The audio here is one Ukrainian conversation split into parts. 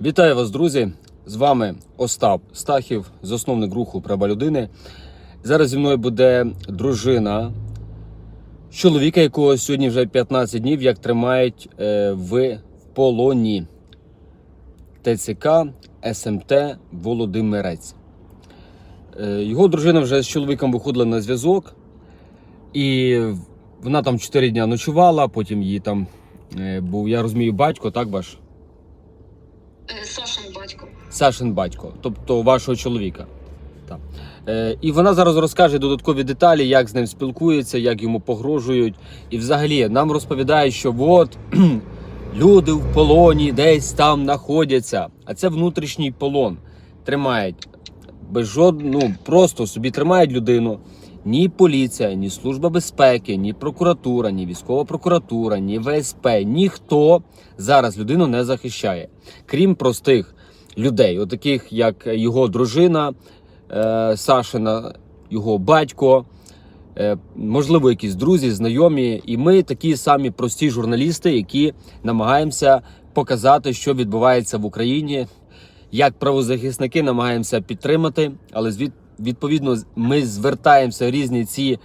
Вітаю вас, друзі! З вами Остап Стахів, засновник руху Права людини. Зараз зі мною буде дружина чоловіка, якого сьогодні вже 15 днів як тримають е, в полоні ТЦК СМТ Володимирець. Е, його дружина вже з чоловіком виходила на зв'язок, і вона там 4 дня ночувала, потім її там е, був, я розумію, батько, так ваш? Е, Сашин батько. Сашин батько, тобто вашого чоловіка. Так. Е, і вона зараз розкаже додаткові деталі, як з ним спілкується, як йому погрожують. І взагалі нам розповідають, що от люди в полоні десь там знаходяться. А це внутрішній полон. Тримають без жодного, ну просто собі тримають людину. Ні поліція, ні служба безпеки, ні прокуратура, ні військова прокуратура, ні ВСП, ніхто зараз людину не захищає, крім простих людей, отаких як його дружина е, Сашина, його батько, е, можливо, якісь друзі, знайомі. І ми такі самі прості журналісти, які намагаємося показати, що відбувається в Україні. Як правозахисники намагаємося підтримати, але звід, відповідно ми звертаємося в різні ці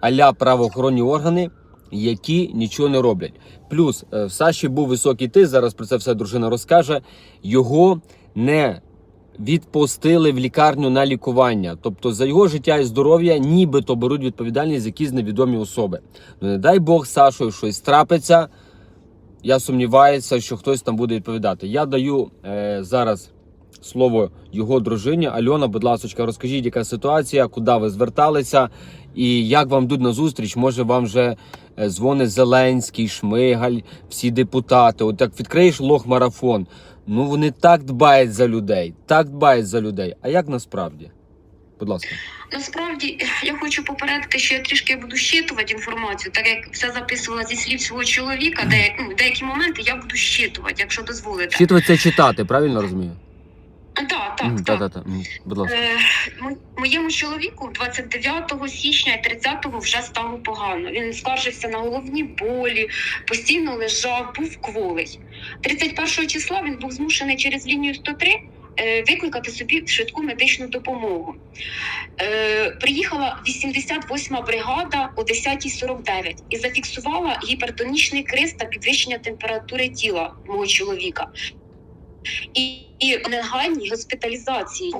аля правоохоронні органи, які нічого не роблять. Плюс е, в Саші був високий тиск, зараз про це все дружина розкаже. Його не відпустили в лікарню на лікування. Тобто за його життя і здоров'я нібито беруть відповідальність якісь невідомі особи. Ну не дай Бог Сашою щось трапиться. Я сумніваюся, що хтось там буде відповідати. Я даю е, зараз слово його дружині. Альона, будь ласка, розкажіть, яка ситуація, куди ви зверталися, і як вам йдуть на зустріч? Може, вам вже е, дзвонить Зеленський, Шмигаль, всі депутати. От як відкриєш лог марафон. Ну вони так дбають за людей, так дбають за людей. А як насправді? Будь ласка. Насправді я хочу попередити, що я трішки буду щитувати інформацію, так як все записувала зі слів свого чоловіка, де ну, деякі моменти я буду щитувати, якщо дозволите. Вчитувати це читати, правильно розумію? Так, так, так. та-та-та. Будь ласка. Е, моєму чоловіку 29 січня і 30 вже стало погано. Він скаржився на головні болі, постійно лежав, був кволий. 31 числа він був змушений через лінію 103 е, викликати собі швидку медичну допомогу. Е, приїхала 88-ма бригада о 10.49 і зафіксувала гіпертонічний криз та підвищення температури тіла мого чоловіка. І, і негайній госпіталізації.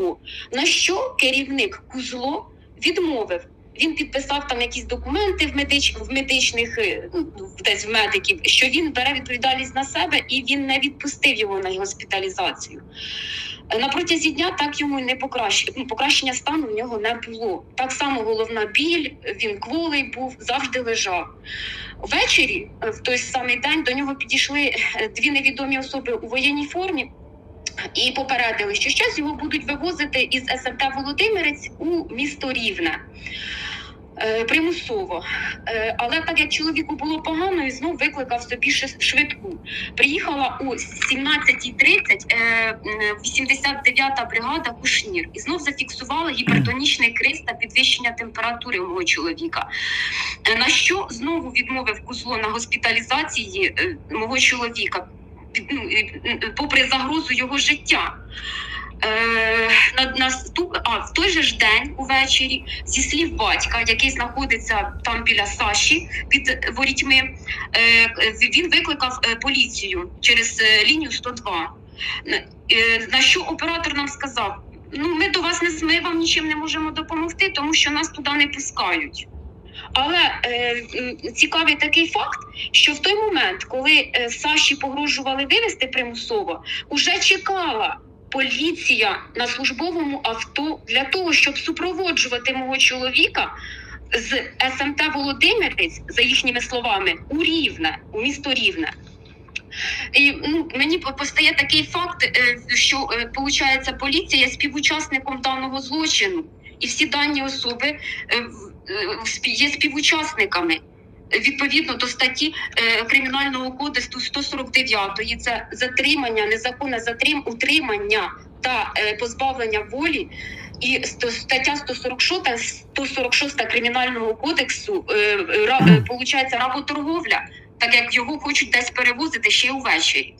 На що керівник Кузло відмовив? Він підписав там якісь документи в медич в медичних е, ну, десь в медиків, що він бере відповідальність на себе і він не відпустив його на госпіталізацію. На протязі дня так йому не покращ... ну, покращення стану в нього не було. Так само головна біль, він кволий був, завжди лежав. Ввечері, е, в той самий день, до нього підійшли е, дві невідомі особи у воєнній формі і попередили, що щось його будуть вивозити із СМТ Володимирець у місто Рівне. Е, Примусово, Е, але так як чоловіку було погано, він знов викликав собі швидку. Приїхала о 17.30 е, м, 89-та бригада Кушнір і знов зафіксувала гіпертонічний криз та підвищення температури у мого чоловіка. Е, На що знову відмовив Кузло на госпіталізації е, мого чоловіка, ну, попри загрозу його життя. Е, на, наступ, а, в той же ж день увечері, зі слів батька, який знаходиться там біля Саші під ворітьми, е, він викликав е, поліцію через е, лінію 102. Е, на що оператор нам сказав: ну, ми до вас не ми вам нічим не можемо допомогти, тому що нас туди не пускають. Але е, цікавий такий факт, що в той момент, коли е, Саші погрожували вивезти примусово, уже чекала поліція на службовому авто для того, щоб супроводжувати мого чоловіка з СМТ Володимирець, за їхніми словами, у Рівне, у місто Рівне. І ну, мені постає такий факт, е, що е, получається, поліція є співучасником даного злочину, і всі дані особи е, е, є співучасниками. Відповідно до статті е, кримінального кодексу 149 це затримання, незаконне затрим, утримання та е, позбавлення волі. І стаття 146, 146 кримінального кодексу е, получається работорговля, так як його хочуть десь перевозити ще й увечері.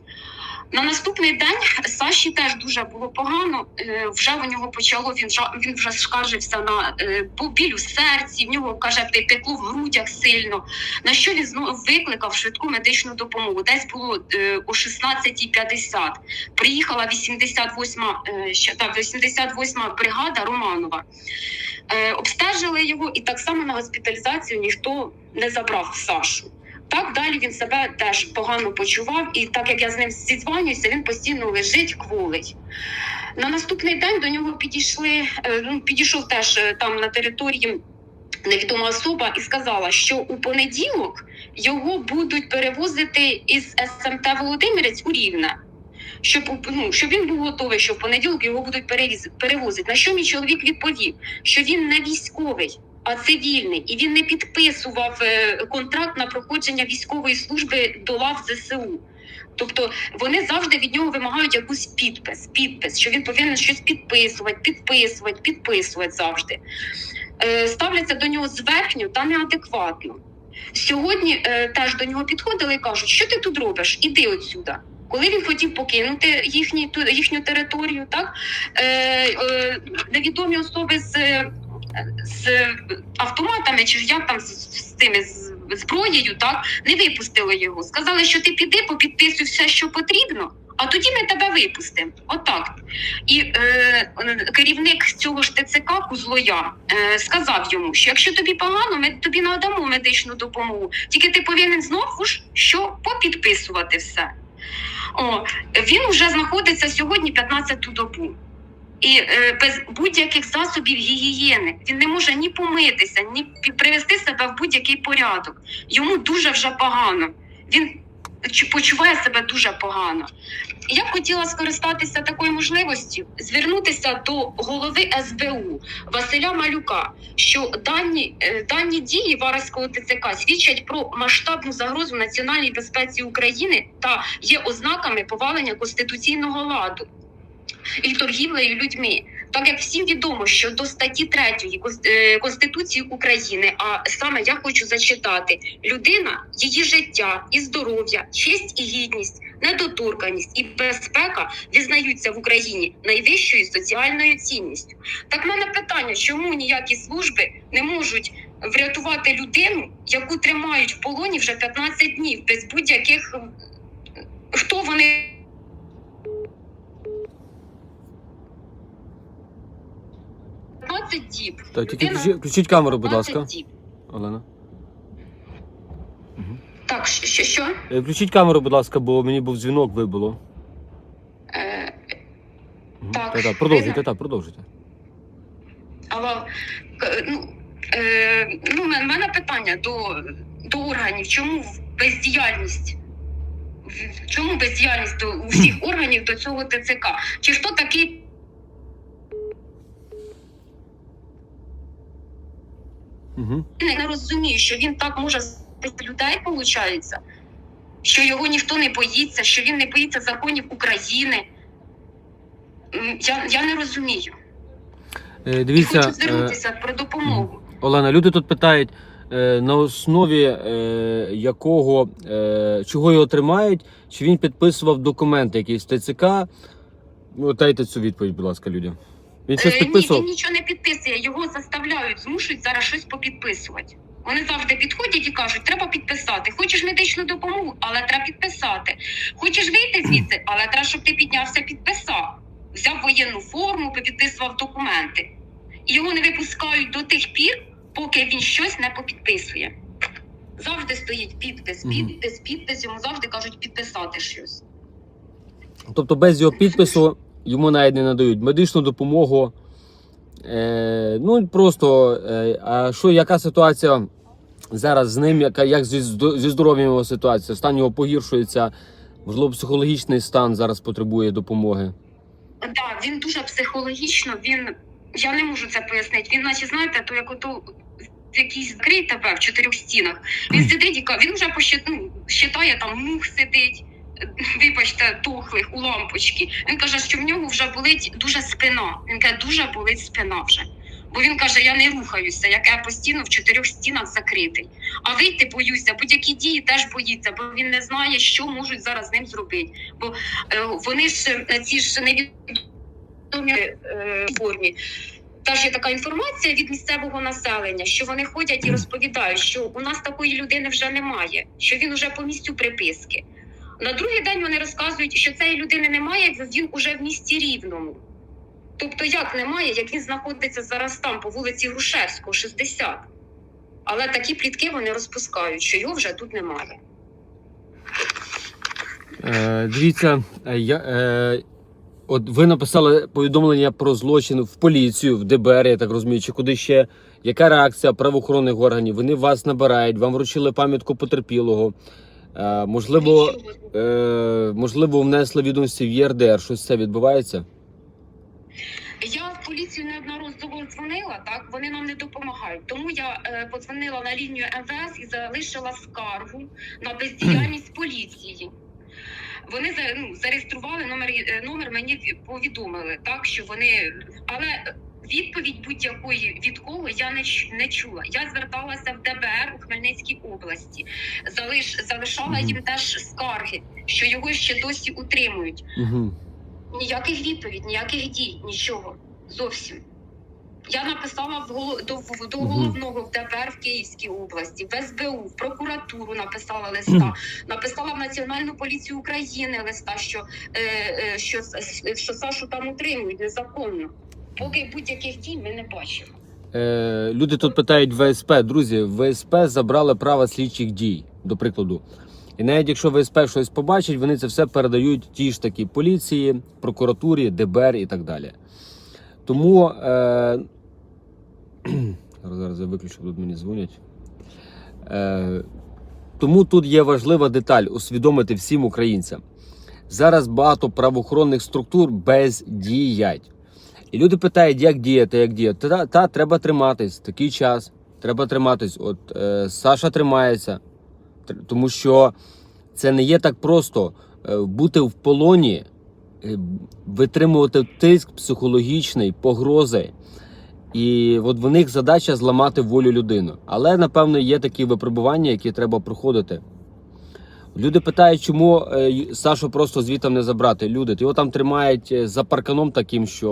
На наступний день Саші теж дуже було погано. Е, Вже у нього почало він жа- він вже скаржився на е, біль у серці. В нього каже, пе- пекло в грудях сильно. На що він знову викликав швидку медичну допомогу? Десь було е, о 16.50. Приїхала 88-ма е, ще так, 88-ма бригада Романова. Обстежили його, і так само на госпіталізацію ніхто не забрав Сашу. Так далі він себе теж погано почував, і так як я з ним зізванююся, він постійно лежить кволий. На наступний день до нього підійшли. е, Ну, підійшов теж е, там на території невідома особа і сказала, що у понеділок його будуть перевозити із СМТ Володимирець у Рівне. Щоб ну, щоб він був готовий, що в понеділок його будуть перевозити. На що мій чоловік відповів, що він не військовий, а цивільний, і він не підписував е, контракт на проходження військової служби до лав ЗСУ. Тобто вони завжди від нього вимагають якусь підпис, підпис, що він повинен щось підписувати, підписувати, підписувати завжди. Е, ставляться до нього зверхньо та неадекватно. Сьогодні е, теж до нього підходили і кажуть, що ти тут робиш? Іди отсюда. Коли він хотів покинути їхні, їхню територію, так е, е, невідомі особи з, е, з автоматами, чи як там з, з тими з зброєю, так не випустили його. Сказали, що ти піди, попідписуй все, що потрібно, а тоді ми тебе випустимо. Отак. І е, керівник цього ж ТЦК Кузлоя е, сказав йому, що якщо тобі погано, ми тобі надамо медичну допомогу. Тільки ти повинен знову ж що попідписувати все. О, він вже знаходиться сьогодні 15-ту добу. І е, без будь-яких засобів гігієни він не може ні помитися, ні привести себе в будь-який порядок. Йому дуже вже погано. Він почуває себе дуже погано. Я б хотіла скористатися такою можливістю, звернутися до голови СБУ Василя Малюка, що дані, е, дані дії Вараського ТЦК свідчать про масштабну загрозу національній безпеці України та є ознаками повалення конституційного ладу і торгівлею людьми. Так як всім відомо, що до статті 3 е, Конституції України, а саме я хочу зачитати: людина, її життя і здоров'я, честь і гідність, недоторканість і безпека визнаються в Україні найвищою соціальною цінністю. Так мене питання, чому ніякі служби не можуть врятувати людину, яку тримають в полоні вже 15 днів без будь-яких хто вони. Діб. Так, тільки Людина включіть, включіть камеру, будь 15 ласка, діб. Олена. Так, що що? Е, Включіть камеру, будь ласка, бо мені був дзвінок, вибило. Е, Мгм. Так, Та-та, продовжуйте, видно? так, продовжуйте. але к- ну, е, ну, в мене питання до, до органів. Чому бездіяльність? В- Чому бездіяльність до усіх органів до цього ТЦК? Чи хто такий Угу. Я не розумію, що він так може людей, виходить, що його ніхто не боїться, що він не боїться законів України. Я, я не розумію. Е, І дивіться, хочу е, звернутися про допомогу. Олена, люди тут питають, е, на основі е, якого, е, чого його тримають, чи він підписував документи якісь ТЦК. Ну, дайте цю відповідь, будь ласка, людям. Він щось Е, ні, підписував? він нічого не підписує, його заставляють, змушують зараз щось попідписувати. Вони завжди підходять і кажуть, треба підписати. Хочеш медичну допомогу, але треба підписати. Хочеш вийти звідси, але треба, щоб ти піднявся, підписав. Взяв воєнну форму, підписував документи. І його не випускають до тих пір, поки він щось не попідписує. Завжди стоїть підпис, Мгм. підпис, підпис, йому завжди кажуть підписати щось. Тобто без його підпису йому навіть не надають медичну допомогу. Е, ну просто, е, а що, яка ситуація зараз з ним, яка, як зі, зі здоров'ям його ситуація? Стан його погіршується, можливо, психологічний стан зараз потребує допомоги. Так, він дуже психологічно, він. Я не можу це пояснити. Він, наче, знаєте, то як ото в якійсь закрий тебе в чотирьох стінах. Він сидить і він вже посчит, ну, там мух сидить, вибачте, тухлих у лампочки. Він каже, що в нього вже болить дуже спина. Він каже, дуже болить спина вже. Бо він каже: я не рухаюся, як я постійно в чотирьох стінах закритий. А вийти боюся, будь-які дії теж боїться, бо він не знає, що можуть зараз з ним зробити. Бо е, вони ж е, ці ж невідомі е, формі. Теж є така інформація від місцевого населення, що вони ходять і розповідають, що у нас такої людини вже немає, що він уже по місцю приписки. На другий день вони розказують, що цієї людини немає, бо він уже в місті рівному. Тобто, як немає, як він знаходиться зараз там, по вулиці Грушевського, 60. Але такі плітки вони розпускають, що його вже тут немає. Е, дивіться, е, я, е, от ви написали повідомлення про злочин в поліцію, в ДБР, я так розумію, чи куди ще. Яка реакція правоохоронних органів? Вони вас набирають, вам вручили пам'ятку потерпілого. Е, можливо, е, можливо, внесли відомості в ЄРДР. Щось це відбувається? Я в поліцію неодноразово дзвонила, так вони нам не допомагають. Тому я е, подзвонила на лінію МВС і залишила скаргу на бездіяльність поліції. Вони ну, зареєстрували номер, е, номер мені повідомили, так що вони, але відповідь будь-якої від кого я не, не чула. Я зверталася в ДБР у Хмельницькій області, залиш, залишала їм теж скарги, що його ще досі утримують. Ніяких відповідь, ніяких дій, нічого. Зовсім. Я написала в до, до головного в ДБР в Київській області, в СБУ, в прокуратуру написала листа, написала в Національну поліцію України листа, що, е, е, що, що Сашу там утримують незаконно. Поки будь-яких дій ми не бачимо. Е, люди тут питають ВСП. Друзі, ВСП забрали право слідчих дій, до прикладу. І навіть якщо ВСП щось побачить, вони це все передають тій ж таки поліції, прокуратурі, ДБР і так далі. Тому е, зараз, зараз я виключу, тут мені дзвонять. Е, тому тут є важлива деталь усвідомити всім українцям. Зараз багато правоохоронних структур бездіять. І люди питають, як діяти, як діяти. Та, та треба триматись, такий час. Треба триматись. От е, Саша тримається, тому що це не є так просто е, бути в полоні, е, витримувати тиск психологічний, погрози. І от в них задача зламати волю людини. Але напевно є такі випробування, які треба проходити. Люди питають, чому е, Сашу просто звітом не забрати. Люди, його там тримають е, за парканом таким, що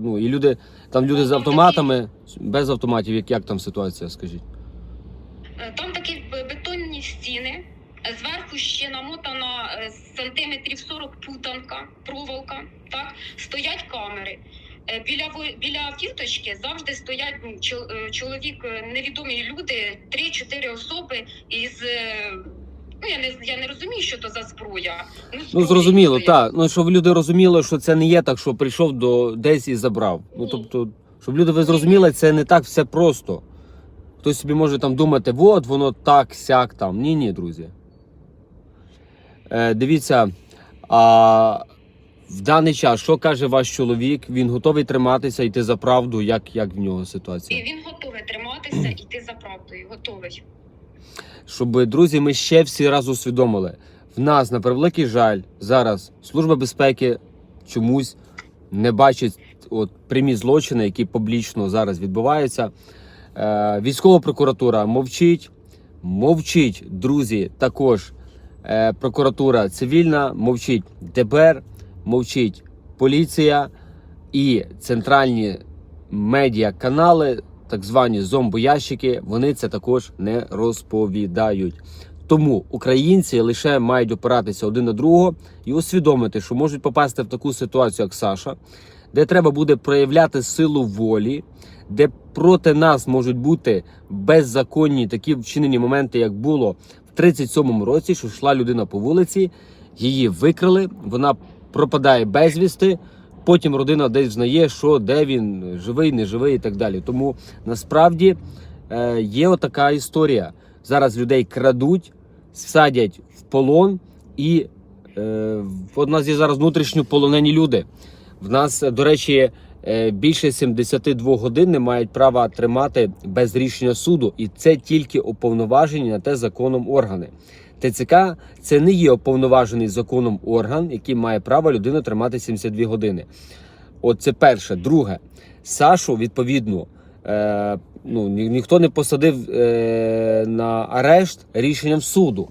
ну і люди там люди з автоматами, без автоматів. Як, як там ситуація? Скажіть? Е, Там такі бетонні стіни. Зверху ще намотана сантиметрів 40 путанка, проволока. Так стоять камери. Біля біля фірточки завжди стоять е, чоловік, невідомі люди, 3-4 особи із. Ну я не я не розумію, що то за зброя. Ну зброя зрозуміло, так. Ну щоб люди розуміли, що це не є так, що прийшов до десь і забрав. Ну тобто, щоб люди ви зрозуміли, це не так все просто. Хтось собі може там думати, от воно так, сяк там. Ні, ні, друзі. Е, дивіться, а в даний час, що каже ваш чоловік? Він готовий триматися, йти за правду, як, як в нього І ситуація? він готовий триматися, йти за правдою. Готовий. Щоб друзі, ми ще всі раз усвідомили. В нас на превеликий жаль зараз служба безпеки чомусь не бачить от прямі злочини, які публічно зараз відбуваються. Е, військова прокуратура мовчить, мовчить, друзі. Також е, прокуратура цивільна мовчить ДБР, мовчить поліція і центральні медіа-канали, так звані зомбоящики, вони це також не розповідають. Тому українці лише мають опиратися один на другого і усвідомити, що можуть попасти в таку ситуацію, як Саша, де треба буде проявляти силу волі, де проти нас можуть бути беззаконні такі вчинені моменти, як було в 37-му році, що йшла людина по вулиці, її викрали, вона пропадає безвісти. Потім родина десь знає, що де він живий, не живий і так далі. Тому насправді е, є отака історія. Зараз людей крадуть, садять в полон, і е, у нас є зараз внутрішньо полонені люди. В нас, до речі, е, більше 72 годин не мають права тримати без рішення суду, і це тільки уповноважені на те законом органи. ТЦК це не є уповноважений законом орган, який має право людину тримати 72 години. От це перше. Друге, Сашу, відповідно, е, ну, ні, ніхто не посадив е, на арешт рішенням суду.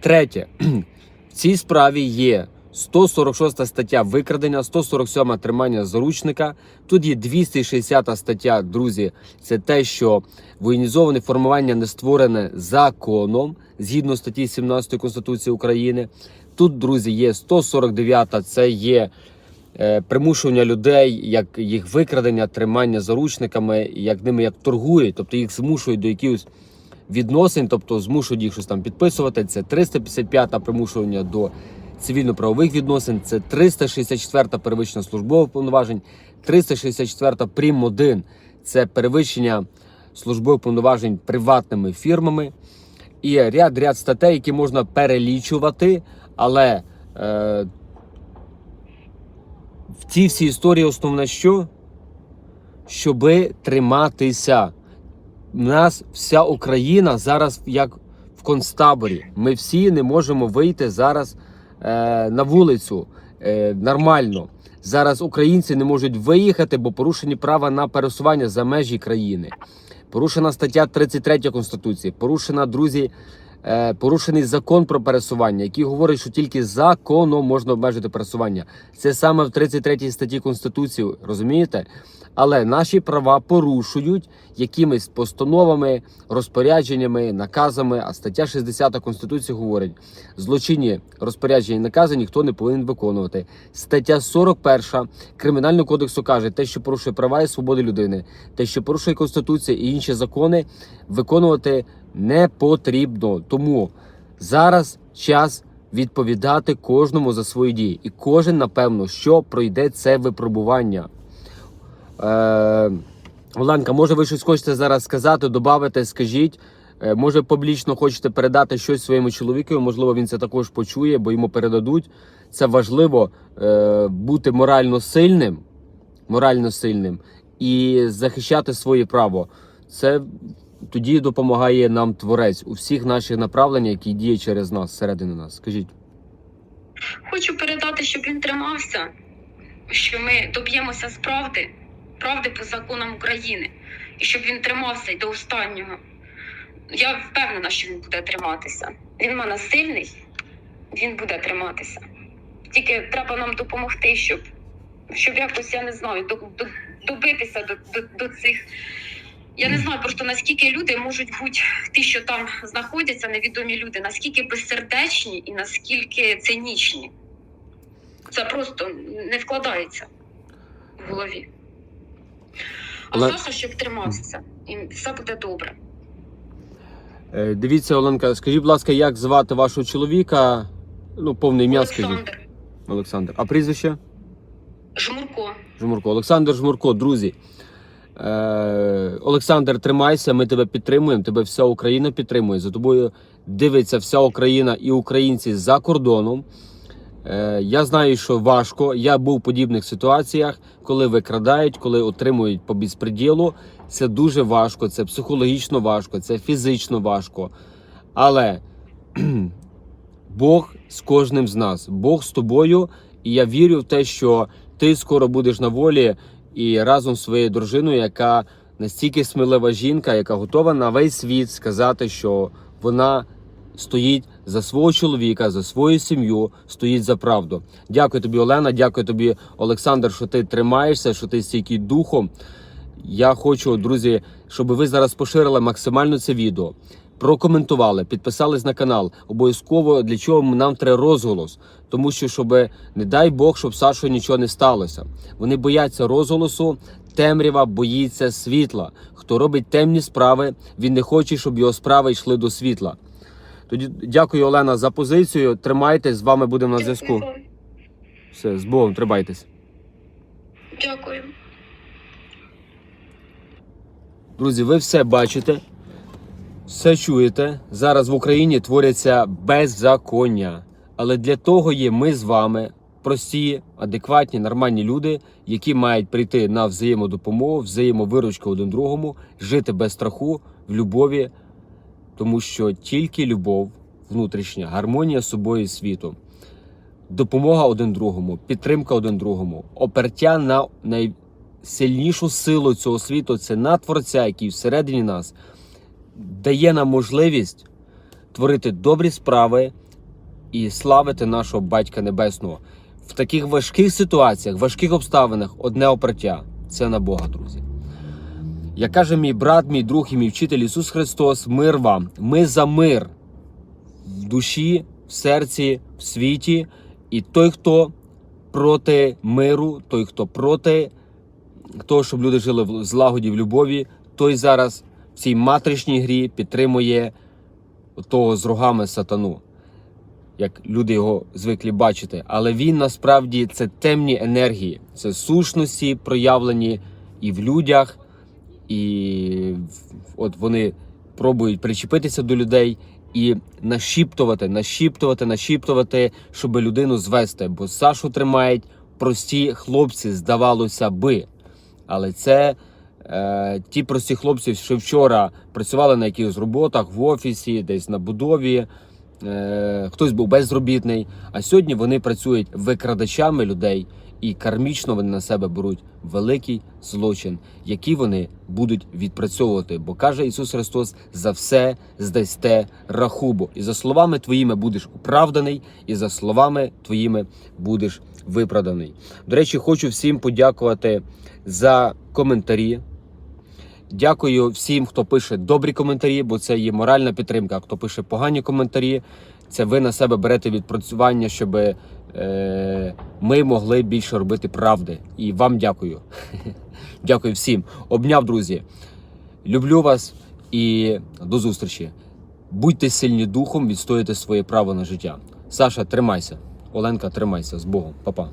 Третє, в цій справі є 146 стаття викрадення, 147 тримання заручника. Тут є 260 стаття, друзі. Це те, що воєнізоване формування не створене законом згідно статті 17 Конституції України. Тут, друзі, є 149, це є е, примушування людей, як їх викрадення, тримання заручниками, як ними як торгують, тобто їх змушують до якихось відносин, тобто змушують їх щось там підписувати. Це 355 примушування до цивільно-правових відносин, це 364 перевищення службових повноважень, 364 прим 1 це перевищення службових повноважень приватними фірмами. І ряд ряд статей, які можна перелічувати, але е, в цій всій історії основне що? Щоби триматися. У нас вся Україна зараз як в концтаборі. Ми всі не можемо вийти зараз на вулицю е, нормально. Зараз українці не можуть виїхати, бо порушені права на пересування за межі країни. Порушена стаття 33 Конституції, порушена, друзі, е, порушений закон про пересування, який говорить, що тільки законом можна обмежити пересування. Це саме в 33 статті Конституції, розумієте? Але наші права порушують якимись постановами, розпорядженнями, наказами. А стаття 60 Конституції говорить: злочинні розпорядження і накази ніхто не повинен виконувати. Стаття 41 Кримінального кодексу каже, те, що порушує права і свободи людини, те, що порушує Конституція і інші закони, виконувати не потрібно. Тому зараз час відповідати кожному за свої дії, і кожен, напевно, що пройде це випробування. Е, Оленка, може ви щось хочете зараз сказати, додати, скажіть. Е, Може, публічно хочете передати щось своєму чоловікові, можливо, він це також почує, бо йому передадуть. Це важливо е, бути морально сильним, морально сильним і захищати своє право. Це тоді допомагає нам творець у всіх наших направленнях, які діє через нас, всередину нас. Скажіть. Хочу передати, щоб він тримався, що ми доб'ємося справди, правди по законам України, і щоб він тримався й до останнього. Я впевнена, що він буде триматися. Він в мене сильний, він буде триматися. Тільки треба нам допомогти, щоб, щоб якось, я не знаю, до, до, добитися до, до, до цих. Я не знаю просто наскільки люди можуть бути ті, що там знаходяться, невідомі люди, наскільки безсердечні і наскільки цинічні. Це просто не вкладається в голові. А Але- Саша, щоб тримався, і все буде добре. Е, Дивіться, Оленка, скажіть, будь ласка, як звати вашого чоловіка? Ну, повне ім'я скажіть. Олександр Олександр. А прізвище? Жмурко. Жмурко. Олександр Жмурко, друзі. Е, Олександр, тримайся, ми тебе підтримуємо. Тебе вся Україна підтримує. За тобою дивиться вся Україна і українці за кордоном. Е, я знаю, що важко. Я був в подібних ситуаціях, коли викрадають, коли отримують по безпреділу. Це дуже важко, це психологічно важко, це фізично важко. Але Бог з кожним з нас, Бог з тобою, і я вірю в те, що ти скоро будеш на волі і разом з своєю дружиною, яка настільки смілива жінка, яка готова на весь світ сказати, що вона стоїть за свого чоловіка, за свою сім'ю, стоїть за правду. Дякую тобі, Олена. Дякую тобі, Олександр, що ти тримаєшся, що ти стійкий духом. Я хочу, друзі, щоб ви зараз поширили максимально це відео, прокоментували, підписались на канал. Обов'язково для чого нам треба розголос. Тому що, щоб, не дай Бог, щоб Сашою нічого не сталося. Вони бояться розголосу, темрява боїться світла. Хто робить темні справи, він не хоче, щоб його справи йшли до світла. Тоді дякую, Олена, за позицію. Тримайтесь, з вами будемо на зв'язку. Все, з Богом, тримайтесь. Дякую. Друзі, ви все бачите, все чуєте. Зараз в Україні творяться беззаконня. Але для того є ми з вами, прості, адекватні, нормальні люди, які мають прийти на взаємодопомогу, взаємовиручку один другому, жити без страху, в любові, тому що тільки любов, внутрішня, гармонія з собою і світом, допомога один другому, підтримка один другому, опертя на найсильнішу силу цього світу це на Творця, який всередині нас дає нам можливість творити добрі справи і славити нашого Батька Небесного. В таких важких ситуаціях, важких обставинах одне опраття це на Бога, друзі. Як каже мій брат, мій друг і мій вчитель Ісус Христос, мир вам. Ми за мир в душі, в серці, в світі. І той, хто проти миру, той, хто проти того, щоб люди жили в злагоді, в любові, той зараз в цій матричній грі підтримує того з рогами сатану, як люди його звикли бачити. Але він насправді це темні енергії, це сущності проявлені і в людях, і от вони пробують причепитися до людей і нашіптувати, нашіптувати, нашіптувати, щоб людину звести. Бо Сашу тримають прості хлопці, здавалося би. Але це е, ті прості хлопці, що вчора працювали на якихось роботах в офісі, десь на будові. Е, хтось був безробітний, а сьогодні вони працюють викрадачами людей і кармічно вони на себе беруть великий злочин, який вони будуть відпрацьовувати. Бо каже Ісус Христос: за все здасте рахубу. І за словами твоїми будеш оправданий, і за словами твоїми будеш виправданий. До речі, хочу всім подякувати за коментарі. Дякую всім, хто пише добрі коментарі, бо це є моральна підтримка. Хто пише погані коментарі, це ви на себе берете відпрацювання, щоб е, ми могли більше робити правди. І вам дякую. Дякую всім. Обняв, друзі. Люблю вас і до зустрічі. Будьте сильні духом, відстоюйте своє право на життя. Саша, тримайся. Оленка, тримайся з Богом. Па-па.